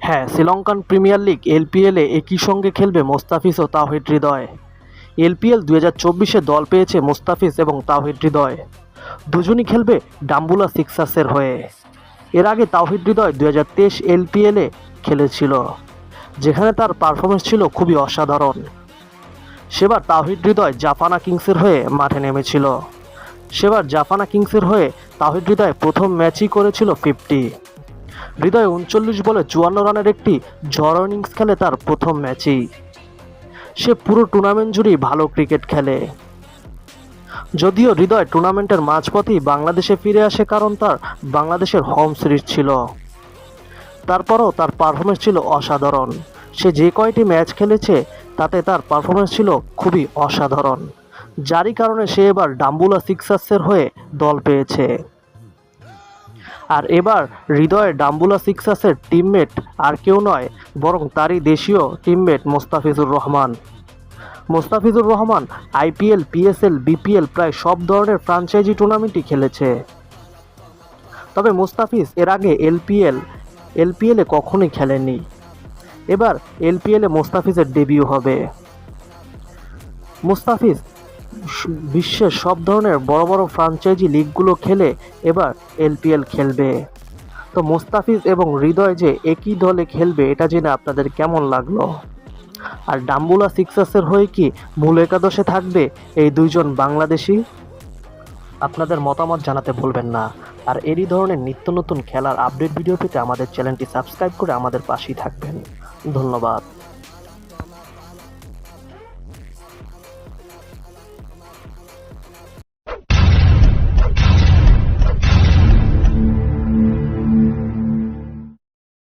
হ্যাঁ Sri Lankan premier league এলপিএলে একই সঙ্গে খেলবে মোস্তাফিজ ও তাওহিদ হৃদয়। এলপিএল দু হাজার চব্বিশে দল পেয়েছে মোস্তাফিজ এবং তাওহিদ হৃদয়। দুজনই খেলবে ডাম্বুলা সিক্সার্সের হয়ে। এর আগে তাওহিদ হৃদয় দুই হাজার তেইশ এলপিএলে খেলেছিল, যেখানে তার পারফরমেন্স ছিল খুবই অসাধারণ। সেবার তাওহিদ হৃদয় জাপানা কিংসের হয়ে মাঠে নেমেছিল। সেবার জাপানা কিংসের হয়ে তাওহিদ হৃদয় প্রথম ম্যাচই করেছিল ফিফটি। হৃদয় উনচল্লিশ বলে চুয়ান্ন রানের একটি ঝড় ইনিংস খেলে তার প্রথম ম্যাচেই। সে পুরো টুর্নামেন্ট জুড়েই ভালো ক্রিকেট খেলে। যদিও হৃদয় টুর্নামেন্টের মাঝপথেই বাংলাদেশে ফিরে আসে কারণ তার বাংলাদেশের হোম সিরিজ ছিল। তারপরও তার পারফরমেন্স ছিল অসাধারণ। সে যে কয়টি ম্যাচ খেলেছে, তাতে তার পারফরমেন্স ছিল খুবই অসাধারণ। যারই কারণে সে এবার ডাম্বুলা সিক্সার্সের হয়ে দল পেয়েছে। আর এবার হৃদয় ডাম্বুলা সিক্সাসের টিমমেট আর কেউ নয়, বরং তারই দেশীয় teammate Mustafizur Rahman. Mustafizur Rahman IPL PSL BPL প্রায় সব ধরনের ফ্রাঞ্চাইজি টুর্নামেন্টই খেলেছে। তবে মোস্তাফিজ এর আগে এলপিএল এলপিএলে কখনোই খেলেনি এবার এলপিএলে মোস্তাফিজের ডেবিউ হবে। মুস্তাফিজ বিশ্বের সব ধরনের বড় বড় ফ্রাঞ্চাইজি লিগগুলো খেলে এবার এলপিএল খেলবে। তো মোস্তাফিজ এবং হৃদয় যে একই দলে খেলবে, এটা জেনে আপনাদের কেমন লাগল? আর ডাম্বুলা সিক্সার্সের হয়ে কি মূল একাদশে থাকবে এই দুইজন বাংলাদেশি? আপনাদের মতামত জানাতে ভুলবেন না। আর এরই ধরনের নিত্য নতুন খেলার আপডেট ভিডিও পেতে আমাদের চ্যানেলটি সাবস্ক্রাইব করে আমাদের পাশেই থাকবেন। ধন্যবাদ।